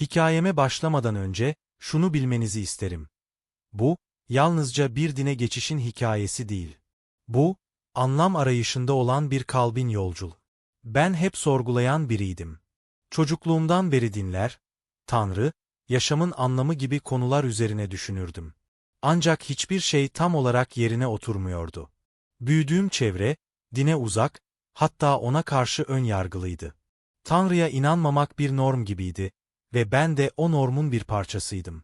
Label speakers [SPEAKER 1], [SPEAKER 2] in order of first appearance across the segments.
[SPEAKER 1] Hikayeme başlamadan önce şunu bilmenizi isterim. Bu, yalnızca bir dine geçişin hikayesi değil. Bu, anlam arayışında olan bir kalbin yolculuğu. Ben hep sorgulayan biriydim. Çocukluğumdan beri dinler, Tanrı, yaşamın anlamı gibi konular üzerine düşünürdüm. Ancak hiçbir şey tam olarak yerine oturmuyordu. Büyüdüğüm çevre, dine uzak, hatta ona karşı ön yargılıydı. Tanrı'ya inanmamak bir norm gibiydi ve ben de o normun bir parçasıydım.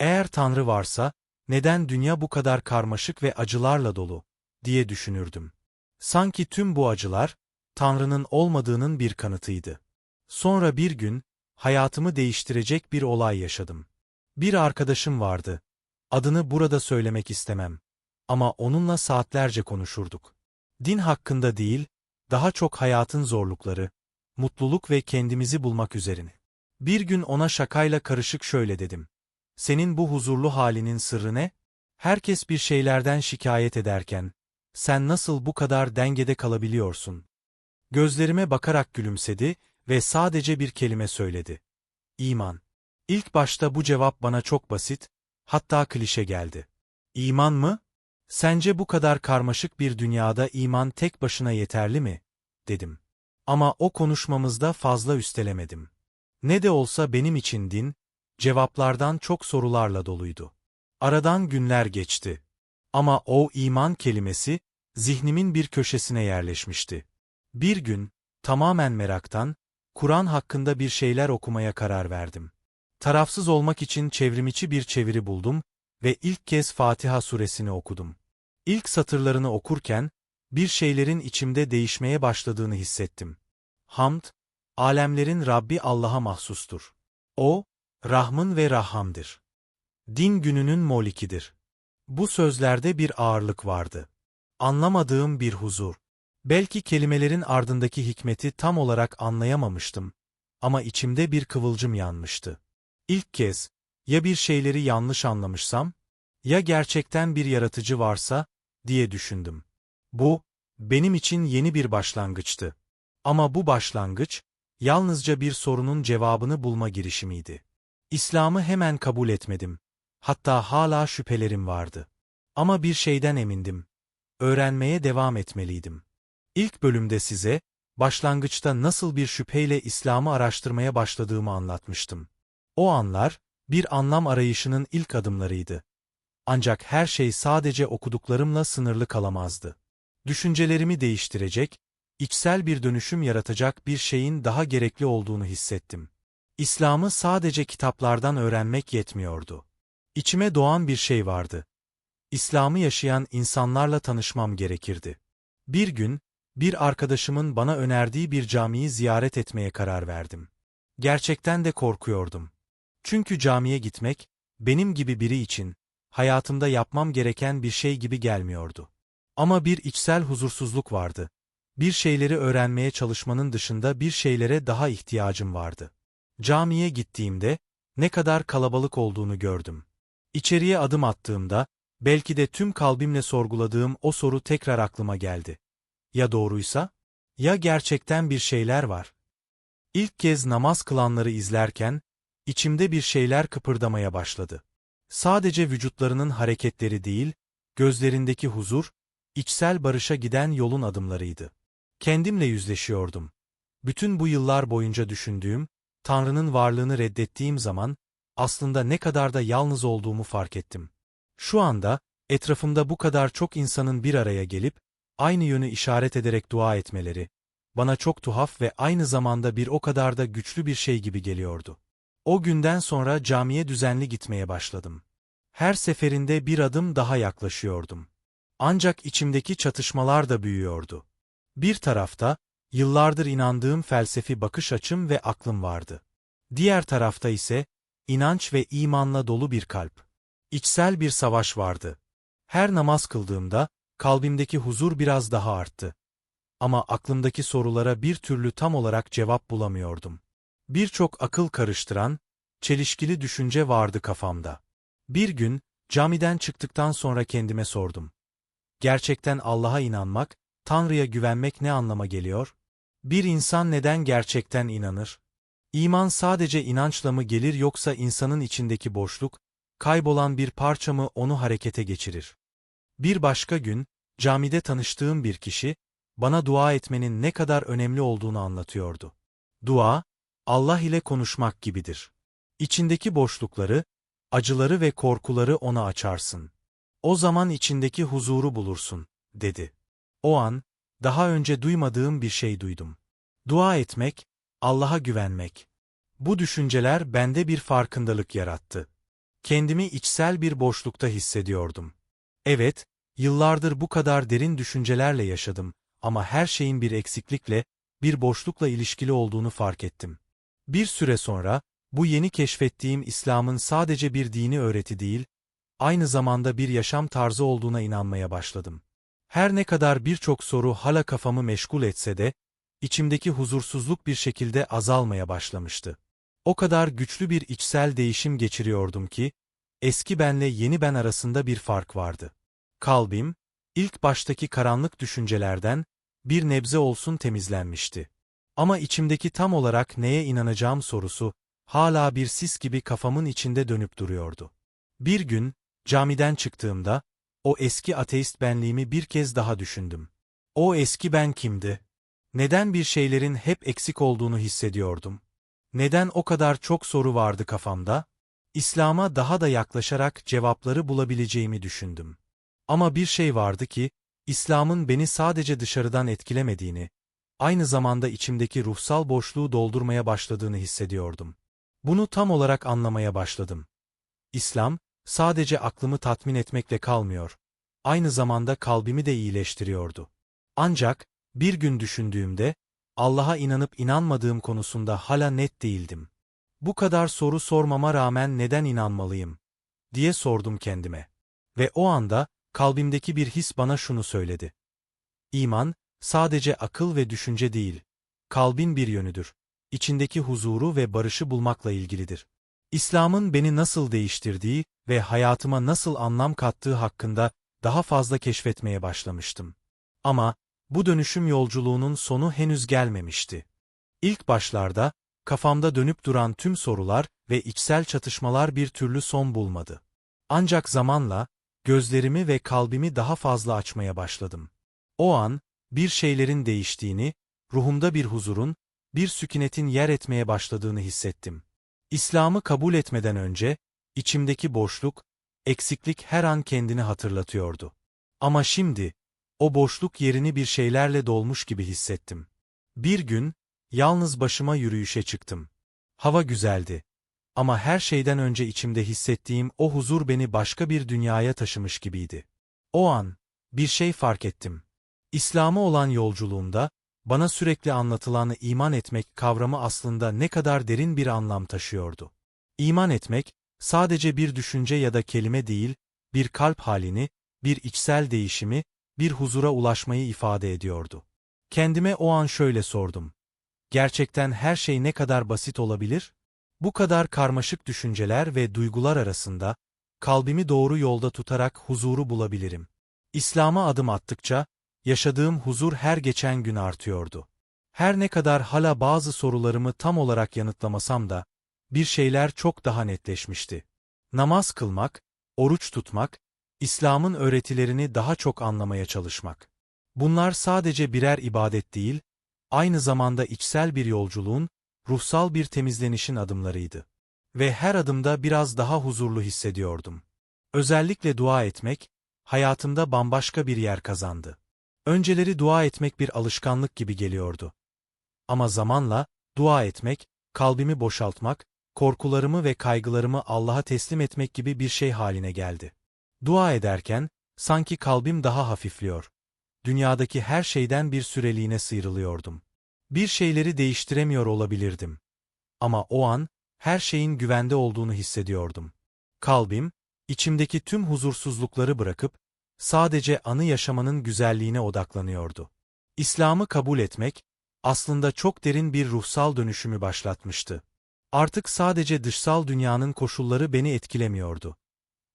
[SPEAKER 1] Eğer Tanrı varsa, neden dünya bu kadar karmaşık ve acılarla dolu, diye düşünürdüm. Sanki tüm bu acılar, Tanrı'nın olmadığının bir kanıtıydı. Sonra bir gün, hayatımı değiştirecek bir olay yaşadım. Bir arkadaşım vardı. Adını burada söylemek istemem. Ama onunla saatlerce konuşurduk. Din hakkında değil, daha çok hayatın zorlukları, mutluluk ve kendimizi bulmak üzerine. Bir gün ona şakayla karışık şöyle dedim. Senin bu huzurlu halinin sırrı ne? Herkes bir şeylerden şikayet ederken, sen nasıl bu kadar dengede kalabiliyorsun? Gözlerime bakarak gülümsedi ve sadece bir kelime söyledi. İman. İlk başta bu cevap bana çok basit, hatta klişe geldi. İman mı? Sence bu kadar karmaşık bir dünyada iman tek başına yeterli mi? dedim. Ama o konuşmamızda fazla üstelemedim. Ne de olsa benim için din, cevaplardan çok sorularla doluydu. Aradan günler geçti. Ama o iman kelimesi, zihnimin bir köşesine yerleşmişti. Bir gün, tamamen meraktan, Kur'an hakkında bir şeyler okumaya karar verdim. Tarafsız olmak için çevrimiçi bir çeviri buldum ve ilk kez Fatiha suresini okudum. İlk satırlarını okurken, bir şeylerin içimde değişmeye başladığını hissettim. Hamd, alemlerin Rabbi Allah'a mahsustur. O, Rahmın ve Rahham'dır. Din gününün molikidir. Bu sözlerde bir ağırlık vardı. Anlamadığım bir huzur. Belki kelimelerin ardındaki hikmeti tam olarak anlayamamıştım. Ama içimde bir kıvılcım yanmıştı. İlk kez, ya bir şeyleri yanlış anlamışsam, ya gerçekten bir yaratıcı varsa, diye düşündüm. Bu, benim için yeni bir başlangıçtı. Ama bu başlangıç, yalnızca bir sorunun cevabını bulma girişimiydi. İslam'ı hemen kabul etmedim. Hatta hala şüphelerim vardı. Ama bir şeyden emindim. Öğrenmeye devam etmeliydim. İlk bölümde size, başlangıçta nasıl bir şüpheyle İslam'ı araştırmaya başladığımı anlatmıştım. O anlar, bir anlam arayışının ilk adımlarıydı. Ancak her şey sadece okuduklarımla sınırlı kalamazdı. Düşüncelerimi değiştirecek, içsel bir dönüşüm yaratacak bir şeyin daha gerekli olduğunu hissettim. İslam'ı sadece kitaplardan öğrenmek yetmiyordu. İçime doğan bir şey vardı. İslam'ı yaşayan insanlarla tanışmam gerekirdi. Bir gün, bir arkadaşımın bana önerdiği bir camiyi ziyaret etmeye karar verdim. Gerçekten de korkuyordum. Çünkü camiye gitmek, benim gibi biri için, hayatımda yapmam gereken bir şey gibi gelmiyordu. Ama bir içsel huzursuzluk vardı. Bir şeyleri öğrenmeye çalışmanın dışında bir şeylere daha ihtiyacım vardı. Camiye gittiğimde, ne kadar kalabalık olduğunu gördüm. İçeriye adım attığımda, belki de tüm kalbimle sorguladığım o soru tekrar aklıma geldi. Ya doğruysa? Ya gerçekten bir şeyler var? İlk kez namaz kılanları izlerken, içimde bir şeyler kıpırdamaya başladı. Sadece vücutlarının hareketleri değil, gözlerindeki huzur, içsel barışa giden yolun adımlarıydı. Kendimle yüzleşiyordum. Bütün bu yıllar boyunca düşündüğüm, Tanrı'nın varlığını reddettiğim zaman, aslında ne kadar da yalnız olduğumu fark ettim. Şu anda, etrafımda bu kadar çok insanın bir araya gelip, aynı yönü işaret ederek dua etmeleri, bana çok tuhaf ve aynı zamanda bir o kadar da güçlü bir şey gibi geliyordu. O günden sonra camiye düzenli gitmeye başladım. Her seferinde bir adım daha yaklaşıyordum. Ancak içimdeki çatışmalar da büyüyordu. Bir tarafta, yıllardır inandığım felsefi bakış açım ve aklım vardı. Diğer tarafta ise, inanç ve imanla dolu bir kalp. İçsel bir savaş vardı. Her namaz kıldığımda, kalbimdeki huzur biraz daha arttı. Ama aklımdaki sorulara bir türlü tam olarak cevap bulamıyordum. Birçok akıl karıştıran, çelişkili düşünce vardı kafamda. Bir gün, camiden çıktıktan sonra kendime sordum. Gerçekten Allah'a inanmak, Tanrı'ya güvenmek ne anlama geliyor? Bir insan neden gerçekten inanır? İman sadece inançla mı gelir yoksa insanın içindeki boşluk, kaybolan bir parça mı onu harekete geçirir? Bir başka gün, camide tanıştığım bir kişi, bana dua etmenin ne kadar önemli olduğunu anlatıyordu. Dua, Allah ile konuşmak gibidir. İçindeki boşlukları, acıları ve korkuları ona açarsın. O zaman içindeki huzuru bulursun, dedi. O an, daha önce duymadığım bir şey duydum. Dua etmek, Allah'a güvenmek. Bu düşünceler bende bir farkındalık yarattı. Kendimi içsel bir boşlukta hissediyordum. Evet, yıllardır bu kadar derin düşüncelerle yaşadım ama her şeyin bir eksiklikle, bir boşlukla ilişkili olduğunu fark ettim. Bir süre sonra, bu yeni keşfettiğim İslam'ın sadece bir dini öğreti değil, aynı zamanda bir yaşam tarzı olduğuna inanmaya başladım. Her ne kadar birçok soru hala kafamı meşgul etse de, içimdeki huzursuzluk bir şekilde azalmaya başlamıştı. O kadar güçlü bir içsel değişim geçiriyordum ki, eski benle yeni ben arasında bir fark vardı. Kalbim, ilk baştaki karanlık düşüncelerden, bir nebze olsun temizlenmişti. Ama içimdeki tam olarak neye inanacağım sorusu, hala bir sis gibi kafamın içinde dönüp duruyordu. Bir gün, camiden çıktığımda, o eski ateist benliğimi bir kez daha düşündüm. O eski ben kimdi? Neden bir şeylerin hep eksik olduğunu hissediyordum? Neden o kadar çok soru vardı kafamda? İslam'a daha da yaklaşarak cevapları bulabileceğimi düşündüm. Ama bir şey vardı ki, İslam'ın beni sadece dışarıdan etkilemediğini, aynı zamanda içimdeki ruhsal boşluğu doldurmaya başladığını hissediyordum. Bunu tam olarak anlamaya başladım. İslam, sadece aklımı tatmin etmekle kalmıyor, aynı zamanda kalbimi de iyileştiriyordu. Ancak, bir gün düşündüğümde, Allah'a inanıp inanmadığım konusunda hala net değildim. Bu kadar soru sormama rağmen neden inanmalıyım? diye sordum kendime. Ve o anda, kalbimdeki bir his bana şunu söyledi. İman, sadece akıl ve düşünce değil, kalbin bir yönüdür. İçindeki huzuru ve barışı bulmakla ilgilidir. İslam'ın beni nasıl değiştirdiği ve hayatıma nasıl anlam kattığı hakkında daha fazla keşfetmeye başlamıştım. Ama, bu dönüşüm yolculuğunun sonu henüz gelmemişti. İlk başlarda, kafamda dönüp duran tüm sorular ve içsel çatışmalar bir türlü son bulmadı. Ancak zamanla, gözlerimi ve kalbimi daha fazla açmaya başladım. O an, bir şeylerin değiştiğini, ruhumda bir huzurun, bir sükunetin yer etmeye başladığını hissettim. İslam'ı kabul etmeden önce, içimdeki boşluk, eksiklik her an kendini hatırlatıyordu. Ama şimdi, o boşluk yerini bir şeylerle dolmuş gibi hissettim. Bir gün, yalnız başıma yürüyüşe çıktım. Hava güzeldi. Ama her şeyden önce içimde hissettiğim o huzur beni başka bir dünyaya taşımış gibiydi. O an, bir şey fark ettim. İslam'a olan yolculuğumda, bana sürekli anlatılan iman etmek kavramı aslında ne kadar derin bir anlam taşıyordu. İman etmek, sadece bir düşünce ya da kelime değil, bir kalp halini, bir içsel değişimi, bir huzura ulaşmayı ifade ediyordu. Kendime o an şöyle sordum. Gerçekten her şey ne kadar basit olabilir? Bu kadar karmaşık düşünceler ve duygular arasında, kalbimi doğru yolda tutarak huzuru bulabilirim. İslam'a adım attıkça, yaşadığım huzur her geçen gün artıyordu. Her ne kadar hala bazı sorularımı tam olarak yanıtlamasam da, bir şeyler çok daha netleşmişti. Namaz kılmak, oruç tutmak, İslam'ın öğretilerini daha çok anlamaya çalışmak. Bunlar sadece birer ibadet değil, aynı zamanda içsel bir yolculuğun, ruhsal bir temizlenişin adımlarıydı. Ve her adımda biraz daha huzurlu hissediyordum. Özellikle dua etmek, hayatımda bambaşka bir yer kazandı. Önceleri dua etmek bir alışkanlık gibi geliyordu. Ama zamanla, dua etmek, kalbimi boşaltmak, korkularımı ve kaygılarımı Allah'a teslim etmek gibi bir şey haline geldi. Dua ederken, sanki kalbim daha hafifliyor. Dünyadaki her şeyden bir süreliğine sıyrılıyordum. Bir şeyleri değiştiremiyor olabilirdim. Ama o an, her şeyin güvende olduğunu hissediyordum. Kalbim, içimdeki tüm huzursuzlukları bırakıp, sadece anı yaşamanın güzelliğine odaklanıyordu. İslam'ı kabul etmek, aslında çok derin bir ruhsal dönüşümü başlatmıştı. Artık sadece dışsal dünyanın koşulları beni etkilemiyordu.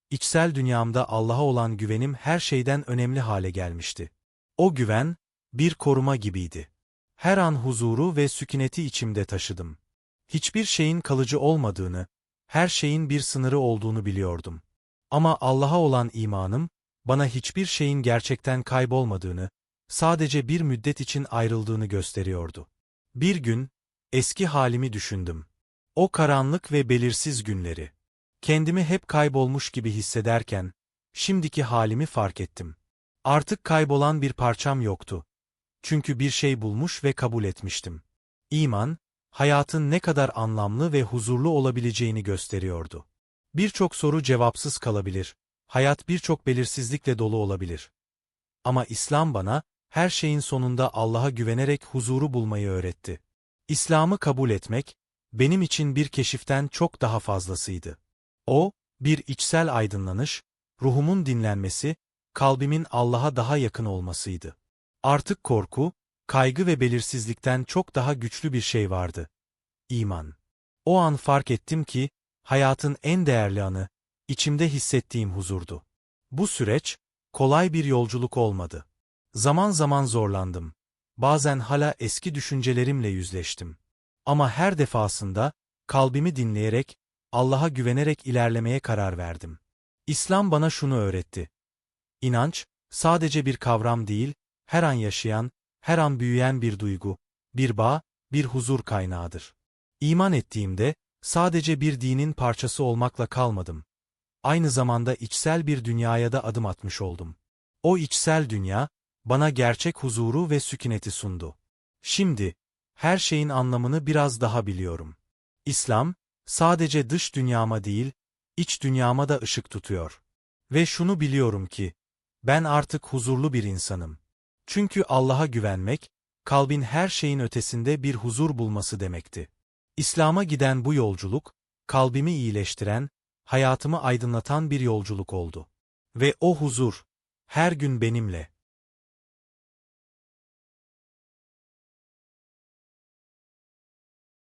[SPEAKER 1] İçsel dünyamda Allah'a olan güvenim her şeyden önemli hale gelmişti. O güven, bir koruma gibiydi. Her an huzuru ve sükuneti içimde taşıdım. Hiçbir şeyin kalıcı olmadığını, her şeyin bir sınırı olduğunu biliyordum. Ama Allah'a olan imanım, bana hiçbir şeyin gerçekten kaybolmadığını, sadece bir müddet için ayrıldığını gösteriyordu. Bir gün, eski halimi düşündüm. O karanlık ve belirsiz günleri. Kendimi hep kaybolmuş gibi hissederken, şimdiki halimi fark ettim. Artık kaybolan bir parçam yoktu. Çünkü bir şey bulmuş ve kabul etmiştim. İman, hayatın ne kadar anlamlı ve huzurlu olabileceğini gösteriyordu. Birçok soru cevapsız kalabilir, hayat birçok belirsizlikle dolu olabilir. Ama İslam bana, her şeyin sonunda Allah'a güvenerek huzuru bulmayı öğretti. İslam'ı kabul etmek, benim için bir keşiften çok daha fazlasıydı. O, bir içsel aydınlanış, ruhumun dinlenmesi, kalbimin Allah'a daha yakın olmasıydı. Artık korku, kaygı ve belirsizlikten çok daha güçlü bir şey vardı. İman. O an fark ettim ki, hayatın en değerli anı, içimde hissettiğim huzurdu. Bu süreç, kolay bir yolculuk olmadı. Zaman zaman zorlandım. Bazen hala eski düşüncelerimle yüzleştim. Ama her defasında, kalbimi dinleyerek, Allah'a güvenerek ilerlemeye karar verdim. İslam bana şunu öğretti. İnanç, sadece bir kavram değil, her an yaşayan, her an büyüyen bir duygu, bir bağ, bir huzur kaynağıdır. İman ettiğimde, sadece bir dinin parçası olmakla kalmadım. Aynı zamanda içsel bir dünyaya da adım atmış oldum. O içsel dünya, bana gerçek huzuru ve sükuneti sundu. Şimdi, her şeyin anlamını biraz daha biliyorum. İslam, sadece dış dünyama değil, iç dünyama da ışık tutuyor. Ve şunu biliyorum ki, ben artık huzurlu bir insanım. Çünkü Allah'a güvenmek, kalbin her şeyin ötesinde bir huzur bulması demekti. İslam'a giden bu yolculuk, kalbimi iyileştiren, hayatımı aydınlatan bir yolculuk oldu. Ve o huzur, her gün benimle.